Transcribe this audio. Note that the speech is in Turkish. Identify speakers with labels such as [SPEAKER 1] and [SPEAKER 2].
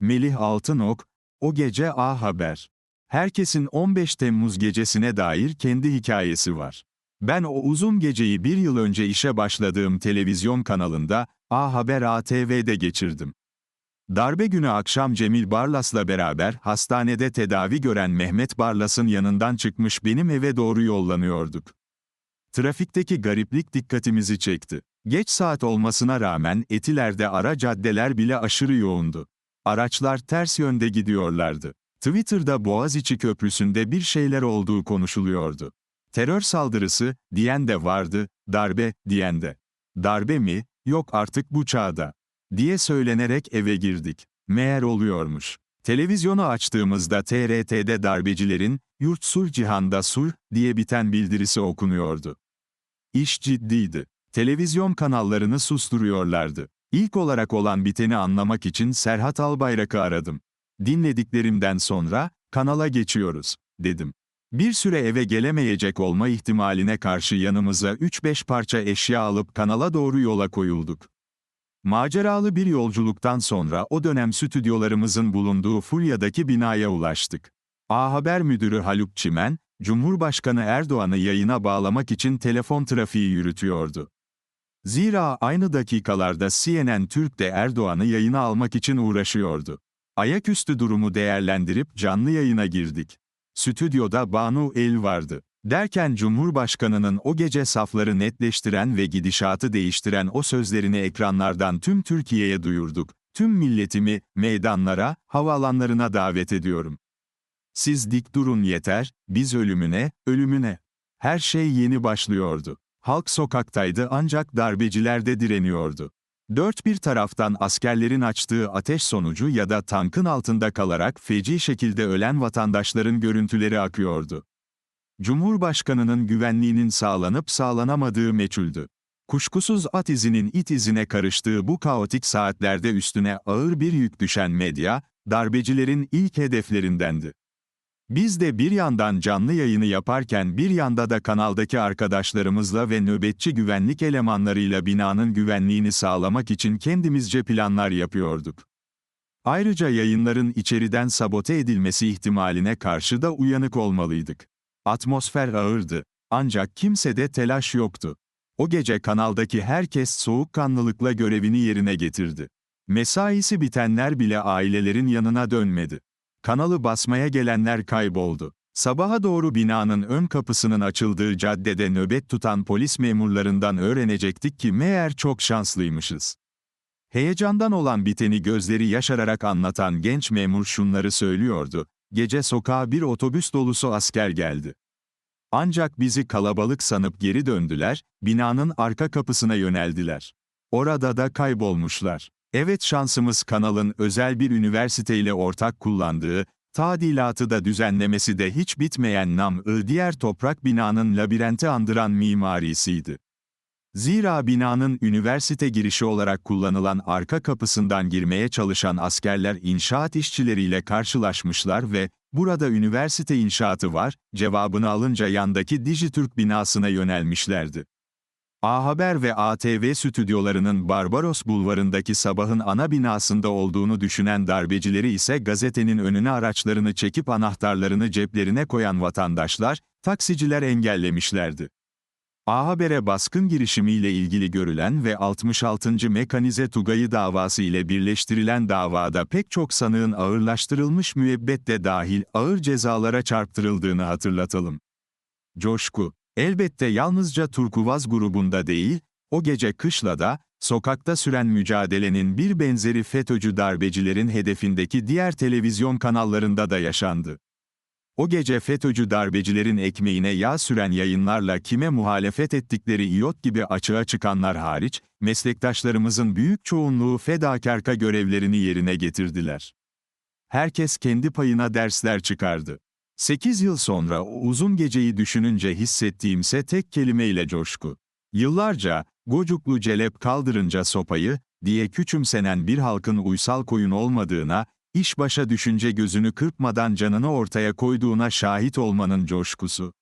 [SPEAKER 1] Melih Altınok, o gece A Haber. Herkesin 15 Temmuz gecesine dair kendi hikayesi var. Ben o uzun geceyi bir yıl önce işe başladığım televizyon kanalında, A Haber ATV'de geçirdim. Darbe günü akşam Cemil Barlas'la beraber hastanede tedavi gören Mehmet Barlas'ın yanından çıkmış benim eve doğru yollanıyorduk. Trafikteki gariplik dikkatimizi çekti. Geç saat olmasına rağmen Etiler'de ara caddeler bile aşırı yoğundu. Araçlar ters yönde gidiyorlardı. Twitter'da Boğaziçi Köprüsü'nde bir şeyler olduğu konuşuluyordu. Terör saldırısı, diyen de vardı, darbe, diyen de. Darbe mi, yok artık bu çağda. Diye söylenerek eve girdik. Meğer oluyormuş. Televizyonu açtığımızda TRT'de darbecilerin, yurt sulh cihanda sulh, diye biten bildirisi okunuyordu. İş ciddiydi. Televizyon kanallarını susturuyorlardı. İlk olarak olan biteni anlamak için Serhat Albayrak'ı aradım. Dinlediklerimden sonra, kanala geçiyoruz, dedim. Bir süre eve gelemeyecek olma ihtimaline karşı yanımıza 3-5 parça eşya alıp kanala doğru yola koyulduk. Maceralı bir yolculuktan sonra o dönem stüdyolarımızın bulunduğu Fulya'daki binaya ulaştık. A Haber Müdürü Haluk Çimen, Cumhurbaşkanı Erdoğan'ı yayına bağlamak için telefon trafiği yürütüyordu. Zira aynı dakikalarda CNN Türk de Erdoğan'ı yayına almak için uğraşıyordu. Ayaküstü durumu değerlendirip canlı yayına girdik. Stüdyoda Banu El vardı. Derken Cumhurbaşkanının o gece safları netleştiren ve gidişatı değiştiren o sözlerini ekranlardan tüm Türkiye'ye duyurduk. Tüm milletimi, meydanlara, havaalanlarına davet ediyorum. Siz dik durun yeter, biz ölümüne, ölümüne. Her şey yeni başlıyordu. Halk sokaktaydı ancak darbeciler de direniyordu. Dört bir taraftan askerlerin açtığı ateş sonucu ya da tankın altında kalarak feci şekilde ölen vatandaşların görüntüleri akıyordu. Cumhurbaşkanının güvenliğinin sağlanıp sağlanamadığı meçhuldü. Kuşkusuz at izinin it izine karıştığı bu kaotik saatlerde üstüne ağır bir yük düşen medya, darbecilerin ilk hedeflerindendi. Biz de bir yandan canlı yayını yaparken bir yanda da kanaldaki arkadaşlarımızla ve nöbetçi güvenlik elemanlarıyla binanın güvenliğini sağlamak için kendimizce planlar yapıyorduk. Ayrıca yayınların içeriden sabote edilmesi ihtimaline karşı da uyanık olmalıydık. Atmosfer ağırdı. Ancak kimsede telaş yoktu. O gece kanaldaki herkes soğukkanlılıkla görevini yerine getirdi. Mesaisi bitenler bile ailelerin yanına dönmedi. Kanalı basmaya gelenler kayboldu. Sabaha doğru binanın ön kapısının açıldığı caddede nöbet tutan polis memurlarından öğrenecektik ki meğer çok şanslıymışız. Heyecandan olan biteni gözleri yaşararak anlatan genç memur şunları söylüyordu. Gece sokağa bir otobüs dolusu asker geldi. Ancak bizi kalabalık sanıp geri döndüler, binanın arka kapısına yöneldiler. Orada da kaybolmuşlar. Evet şansımız kanalın özel bir üniversiteyle ortak kullandığı, tadilatı da düzenlemesi de hiç bitmeyen nam-ı diğer toprak binanın labirenti andıran mimarisiydi. Zira binanın üniversite girişi olarak kullanılan arka kapısından girmeye çalışan askerler inşaat işçileriyle karşılaşmışlar ve "Burada üniversite inşaatı var." cevabını alınca yandaki Dijitürk binasına yönelmişlerdi. A Haber ve ATV stüdyolarının Barbaros Bulvarı'ndaki sabahın ana binasında olduğunu düşünen darbecileri ise gazetenin önüne araçlarını çekip anahtarlarını ceplerine koyan vatandaşlar, taksiciler engellemişlerdi. A Haber'e baskın girişimiyle ilgili görülen ve 66. Mekanize Tugayı davası ile birleştirilen davada pek çok sanığın ağırlaştırılmış müebbet de dahil ağır cezalara çarptırıldığını hatırlatalım. Coşku Elbette yalnızca Turkuvaz grubunda değil, o gece Kışla'da, sokakta süren mücadelenin bir benzeri FETÖ'cü darbecilerin hedefindeki diğer televizyon kanallarında da yaşandı. O gece FETÖ'cü darbecilerin ekmeğine yağ süren yayınlarla kime muhalefet ettikleri iot gibi açığa çıkanlar hariç, meslektaşlarımızın büyük çoğunluğu fedakarka görevlerini yerine getirdiler. Herkes kendi payına dersler çıkardı. 8 yıl sonra o uzun geceyi düşününce hissettiğimse tek kelimeyle coşku. Yıllarca, gocuklu celep kaldırınca sopayı, diye küçümsenen bir halkın uysal koyun olmadığına, iş başa düşünce gözünü kırpmadan canını ortaya koyduğuna şahit olmanın coşkusu.